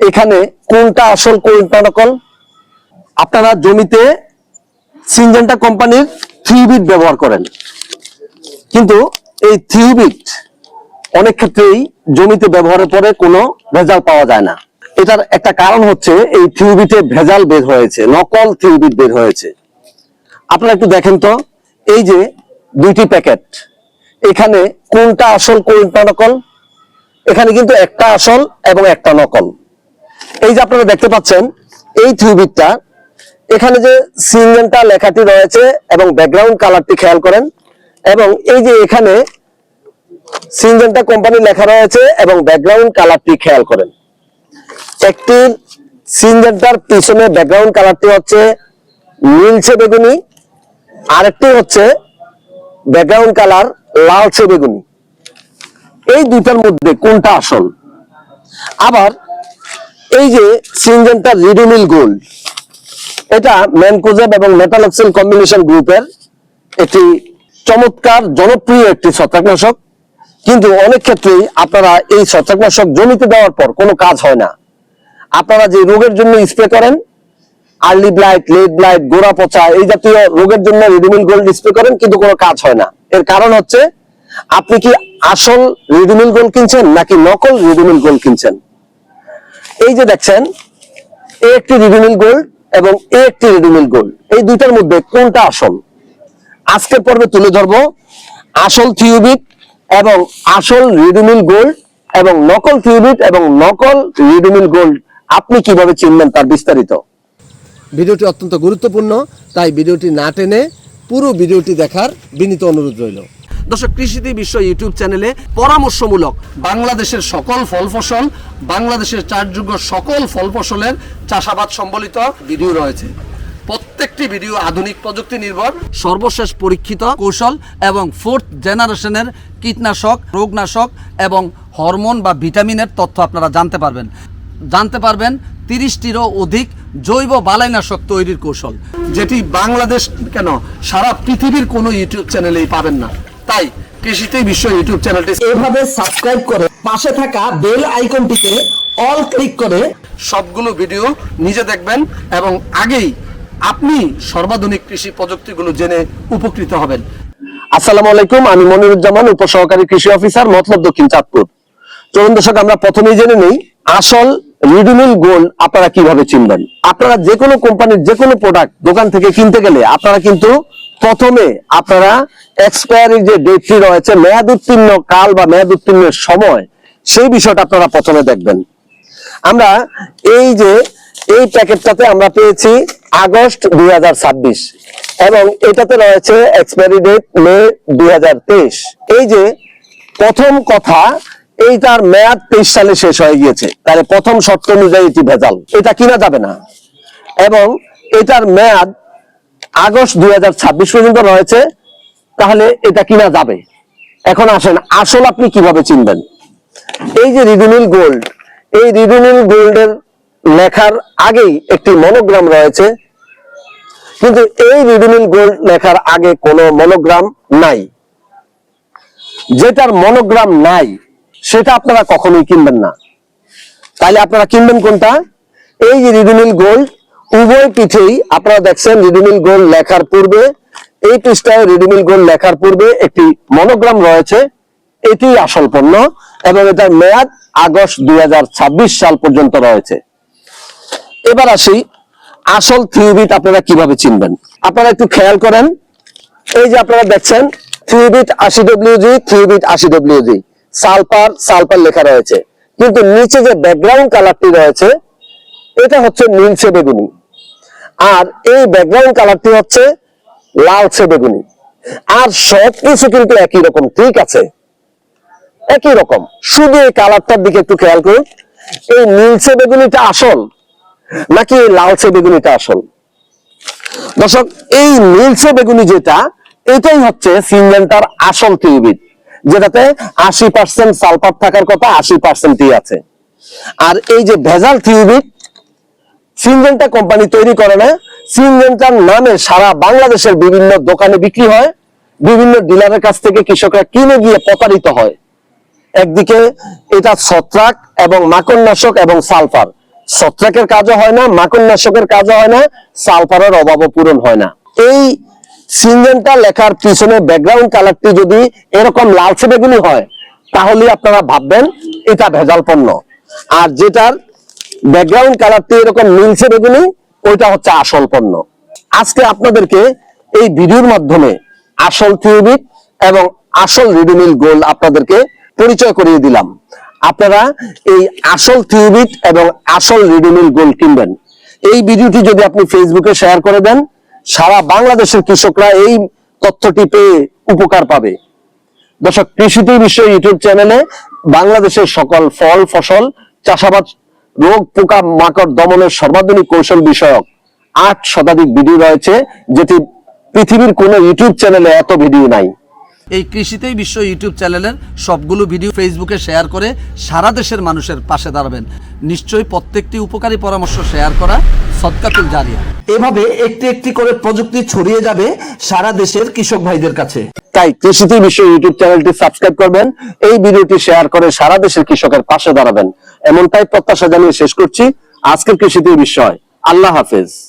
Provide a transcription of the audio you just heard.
এখানে কোনটা আসল কোনটা নকল আপনারা জমিতে সিনজেন্টা কোম্পানির থ্রি বিট ব্যবহার করেন। কিন্তু এই থ্রি বিট অনেক ক্ষেত্রেই জমিতে ব্যবহারের পরে কোনো ভেজাল পাওয়া যায় না। এটার একটা কারণ হচ্ছে এই থ্রি বিটে ভেজাল বের হয়েছে, নকল থ্রি বিট বের হয়েছে। আপনারা একটু দেখেন তো, এই যে দুইটি প্যাকেট, এখানে কোনটা আসল কোনটা নকল এখানে কিন্তু একটা আসল এবং একটা নকল। এই যে আপনারা দেখতে পাচ্ছেন, এই থ্রি বিটটা এখানে যে সিনজেন্টা লেখাটি রয়েছে এবং ব্যাকগ্রাউন্ড কালারটি খেয়াল করেন, এবং এই যে এখানে সিনজেন্টা কোম্পানি লেখা রয়েছে এবং ব্যাকগ্রাউন্ড কালারটি খেয়াল করেন। একটি সিনজেন্টার পিছনে ব্যাকগ্রাউন্ড কালারটি হচ্ছে নীলচে বেগুনি, আরেকটি হচ্ছে ব্যাকগ্রাউন্ড কালার লালচে বেগুনি। এই দুটার মধ্যে কোনটা আসল? আবার এই যে সিনজেন্টার রিডুমিল গোল্ড এটা ম্যানকোজেব এবং মেটালক্সেল কম্বিনেশন গ্রুপের একটি চমৎকার জনপ্রিয় একটি ছত্রাকনাশক। কিন্তু অনেক ক্ষেত্রেই আপনারা এই ছত্রাকনাশক জমিতে দেওয়ার পর কোনো কাজ হয় না। আপনারা যে রোগের জন্য স্প্রে করেন, আর্লি ব্লাইট, লেট ব্লাইট, গোড়া পচা, এই জাতীয় রোগের জন্য রিডুমিল গোল্ড স্প্রে করেন, কিন্তু কোনো কাজ হয় না। এর কারণ হচ্ছে, আপনি কি আসল রিডুমিল গোল্ড কিনছেন নাকি নকল রিডুমিল গোল্ড কিনছেন? এই যে দেখছেন এ একটি রিডুমিল গোল্ড এবং এ একটি রিডুমিল গোল্ড এই দুইটার মধ্যে কোনটা আসল? আজকের পর্বে তুলে ধরবো আসল থিওবিট এবং আসল রিডুমিল গোল্ড এবং নকল থিওবিট এবং নকল রিডুমিল গোল্ড আপনি কীভাবে চিনবেন তার বিস্তারিত? ভিডিওটি অত্যন্ত গুরুত্বপূর্ণ, তাই ভিডিওটি না টেনে পুরো ভিডিওটি দেখার বিনীত অনুরোধ রইল। দর্শক, কৃষিতে বিশ্ব ইউটিউব চ্যানেলে পরামর্শমূলক বাংলাদেশের সকল ফল ফসল, বাংলাদেশের চাষযোগ্য সকল ফল ফসলের চাষাবাদ সম্বলিত ভিডিও রয়েছে। প্রত্যেকটি ভিডিও আধুনিক প্রযুক্তি নির্ভর, সর্বশেষ পরীক্ষিত কৌশল এবং ফোর্থ জেনারেশনের কীটনাশক, রোগনাশক এবং হরমোন বা ভিটামিনের তথ্য আপনারা জানতে পারবেন। জানতে পারবেন তিরিশটিরও অধিক জৈব বালাইনাশক তৈরির কৌশল, যেটি বাংলাদেশ কেন সারা পৃথিবীর কোনো ইউটিউব চ্যানেলেই পাবেন না। তাই কৃষিতে বিশ্ব ইউটিউব চ্যানেলটি এভাবে সাবস্ক্রাইব করে পাশে থাকা বেল আইকনটিতে অল ক্লিক করে সবগুলো ভিডিও নিজে দেখবেন এবং আগেই আপনি সর্বাধুনিক কৃষি প্রযুক্তিগুলো জেনে উপকৃত হবেন। আসসালামু আলাইকুম আমি মনিরুজ্জামান উপসহকারী কৃষি অফিসার মতলব দক্ষিণ চাঁদপুর। চলুন দর্শক আমরা প্রথমেই জেনে নেই আসল রিডিমিল গোল্ড আপনারা কীভাবে চিনবেন? আপনারা যে কোনো কোম্পানির যে কোনো প্রোডাক্ট দোকান থেকে কিনতে গেলে আপনারা কিন্তু প্রথমে আপনারা এক্সপায়ারি যে ডেটটি রয়েছে মেয়াদ উত্তীর্ণ কাল বা মেয়াদ উত্তীর্ণের সময়, সেই বিষয়টা আপনারা প্রথমে দেখবেন। আমরা এই যে, এই প্যাকেটটাতে আমরা পেয়েছি আগস্ট দুই হাজার ছাব্বিশ এবং এটাতে রয়েছে এক্সপায়ারি ডেট মে দুই হাজার তেইশ। এই যে, প্রথম কথা এইটার মেয়াদ তেইশ সালে শেষ হয়ে গিয়েছে। তাহলে প্রথম শর্ত অনুযায়ী এটি ভেজাল। এটা কিনা যাবে না। এবং এটার মেয়াদ আগস্ট দুই হাজার ছাব্বিশ পর্যন্ত রয়েছে, তাহলে এটা কিনা যাবে? এখন আসেন, আসল আপনি কীভাবে চিনবেন? এই যে রিডুমিল গোল্ড, এই রিডুমিল গোল্ডের লেখার আগেই একটি মনোগ্রাম রয়েছে। কিন্তু এই রিডুমিল গোল্ড লেখার আগে কোনো মনোগ্রাম নাই। যেটার মনোগ্রাম নাই সেটা আপনারা কখনোই কিনবেন না। তাহলে আপনারা কিনবেন কোনটা? এই যে রিডুমিল গোল্ড উভয় পিঠেই আপনারা দেখছেন রিডুমিল গোল্ড লেখার পূর্বে, এই পৃষ্ঠায় রিডুমিল গোল্ড লেখার পূর্বে একটি মনোগ্রাম রয়েছে। এটি আসল পণ্য এবং এটার মেয়াদ আগস্ট দুই হাজার ছাব্বিশ সাল পর্যন্ত রয়েছে। এবার আসি, আসল থিওবিট আপনারা কীভাবে চিনবেন? আপনারা একটু খেয়াল করেন। এই যে আপনারা দেখছেন থিওবিট আশি ডব্লিউজি থিওবিট আশি ডব্লিউজি সালপার সালপার লেখা রয়েছে। কিন্তু নিচে যে ব্যাকগ্রাউন্ড কালারটি রয়েছে, এটা হচ্ছে নীলচে বেগুনি। আর এই ব্যাকগ্রাউন্ড কালারটি হচ্ছে লালচে বেগুনি। আর সব কিছু কিন্তু একই রকম, ঠিক আছে? একই রকম। শুধু এই কালারটার দিকে একটু খেয়াল করুন। এই নীলচে বেগুনিটা আসল, নাকি এই লালচে বেগুনিটা আসল? দর্শক, এই নীলচে বেগুনি যেটা, এটাই হচ্ছে সিনজেন্টার আসল টিউবিট যেটাতে আশি পার্সেন্ট সালফার থাকার কথা আশি পার্সেন্টই আছে। আর এই যে ভেজাল থিউবিট সিনজেন্টা কোম্পানি তৈরি করে না, সিনজেন্টার নামে সারা বাংলাদেশের বিভিন্ন দোকানে বিক্রি হয়, বিভিন্ন ডিলারের কাছ থেকে কৃষকরা কিনে গিয়ে প্রতারিত হয়। একদিকে এটা ছত্রাক এবং মাকড়নাশক এবং সালফার। ছত্রাকের কাজও হয় না, মাকড়নাশকের কাজও হয় না, সালফারের অভাবও পূরণ হয় না। এই সিনজেন্টা লেখার পিছনে ব্যাকগ্রাউন্ড কালারটি যদি এরকম লালচে বেগুনি হয় তাহলে আপনারা ভাববেন এটা ভেজাল পণ্য। আর যেটার ব্যাকগ্রাউন্ড কালারটি এরকম নীলচে বেগুনি ওইটা হচ্ছে আসল পণ্য। আজকে আপনাদেরকে এই ভিডিওর মাধ্যমে আসল থিওবিট এবং আসল রিডিমিল গোল্ড আপনাদেরকে পরিচয় করিয়ে দিলাম। আপনারা এই আসল থিওবিট এবং আসল রিডিমিল গোল্ড কিনবেন। এই ভিডিওটি যদি আপনি ফেসবুকে শেয়ার করে দেন সারা বাংলাদেশের কৃষকরা এই তথ্যটি পেয়ে উপকার পাবে। দর্শক, কৃষিতে বিশ্ব ইউটিউব চ্যানেলে বাংলাদেশের সকল ফল, ফসল, চাষাবাদ, রোগ, পোকা, মাকড়, দমনের সর্বাধুনিক কৌশল বিষয়ক আট শতাধিক ভিডিও রয়েছে, যেটি পৃথিবীর কোনো ইউটিউব চ্যানেলে এত ভিডিও নাই। এই কৃষিতেই বিশ্ব ইউটিউব চ্যানেলের সবগুলো ভিডিও ফেসবুকে শেয়ার করে সারা দেশের মানুষের পাশে দাঁড়াবেন। নিশ্চয়ই প্রত্যেকটি উপকারী পরামর্শ শেয়ার করা সৎকাতুল জারিয়া। এভাবে একটি একটি করে প্রযুক্তি ছড়িয়ে যাবে সারা দেশের কৃষক ভাইদের কাছে। তাই কৃষিতে বিশ্ব ইউটিউব চ্যানেলটি সাবস্ক্রাইব করবেন, এই ভিডিওটি শেয়ার করে সারা দেশের কৃষকের পাশে দাঁড়াবেন। এমনটাই প্রত্যাশা জানিয়ে শেষ করছি। আজকের কৃষিতে বিষয় আল্লাহ হাফেজ।